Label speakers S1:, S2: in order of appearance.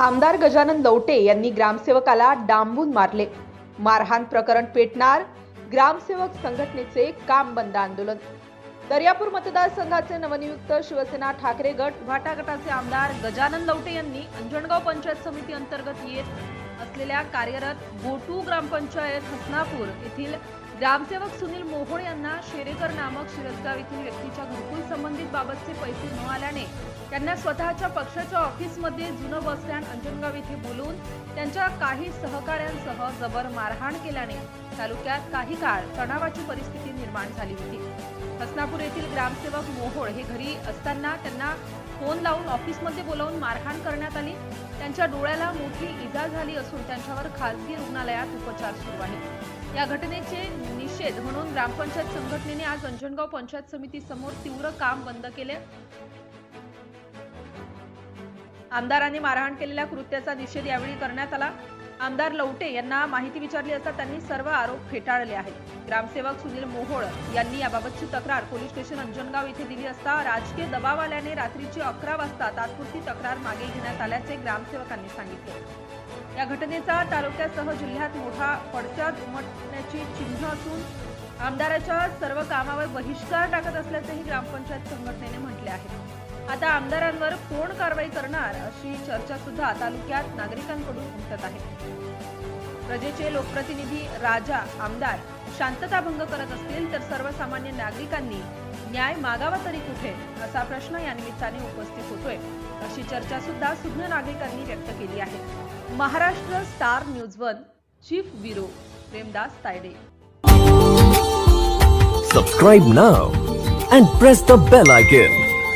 S1: आमदार गजानन लवटे यांनी ग्रामसेवकाला डांबून मारले. मारहाण प्रकरण पेटणार ग्रामसेवक संघटनेचे काम बंद आंदोलन. दर्यापूर मतदारसंघाचे नवनियुक्त शिवसेना ठाकरे गट भाटा गटाचे आमदार गजानन लवटे यांनी अंजणगाव पंचायत समिती अंतर्गत येत असलेल्या कार्यरत गोटू ग्रामपंचायत हसनापूर येथील ग्रामसेवक सुनील मोहोळ यांना शेरेकर नामक शिरसगाव येथील व्यक्तीच्या घरकुल संबंधित बाबतचे पैसे न आल्याने त्यांना स्वतःच्या पक्षाच्या ऑफिसमध्ये जुनं बस स्टँड अंजनगाव येथे बोलवून त्यांच्या काही सहकाऱ्यांसह जबर मारहाण केल्याने तालुक्यात काही काळ तणावाची परिस्थिती निर्माण झाली होती. हसनापूर येथील ग्रामसेवक मोहोळ हे घरी असताना त्यांना फोन लावून ऑफिसमध्ये बोलावून मारहाण करण्यात आली. त्यांच्या डोळ्याला मोठी इजा झाली असून त्यांच्यावर खासगी रुग्णालयात उपचार सुरू आहेत. या घटनेचे निषेध म्हणून ग्रामपंचायत संघटनेने आज अंजनगाव पंचायत समिती समोर तीव्र काम बंद केले. आमदारांनी मारहाण केलेल्या कृत्याचा निषेध यावेळी करण्यात आला. आमदार लवटे यांना माहिती विचारली असता त्यांनी सर्व आरोप फेटाळले आहेत. ग्रामसेवक सुनील मोहोळ यांनी याबाबतची तक्रार पोलीस स्टेशन अंजनगाव येथे दिली असता राजकीय दबाव आल्याने रात्रीची अकरा वाजता तात्पुरती तक्रार मागे घेण्यात आल्याचे ग्रामसेवकांनी सांगितले. या घटनेचा तालुक्यासह जिल्ह्यात मोठा पडसाद उमटण्याची चिन्ह असून आमदाराच्या सर्व कामावर बहिष्कार टाकत असल्याचेही ग्रामपंचायत संघटनेने म्हटले आहे. आता आमदारांवर कोण कारवाई करणार अशी चर्चा सुद्धा तालुक्यात नागरिकांकडून उमटत आहे. प्रजेचे लोकप्रतिनिधी राजा आमदार शांतता भंग करत असतील तर सर्वसामान्य नागरिकांनी न्याय मागावा तरी कुठे असा प्रश्न या निमित्ताने उपस्थित होतोय अशी चर्चा सुद्धा सुज्ञ नागरिकांनी व्यक्त केली आहे. Maharashtra star news one chief bureau Premdas Tayde.
S2: Subscribe now and press the bell icon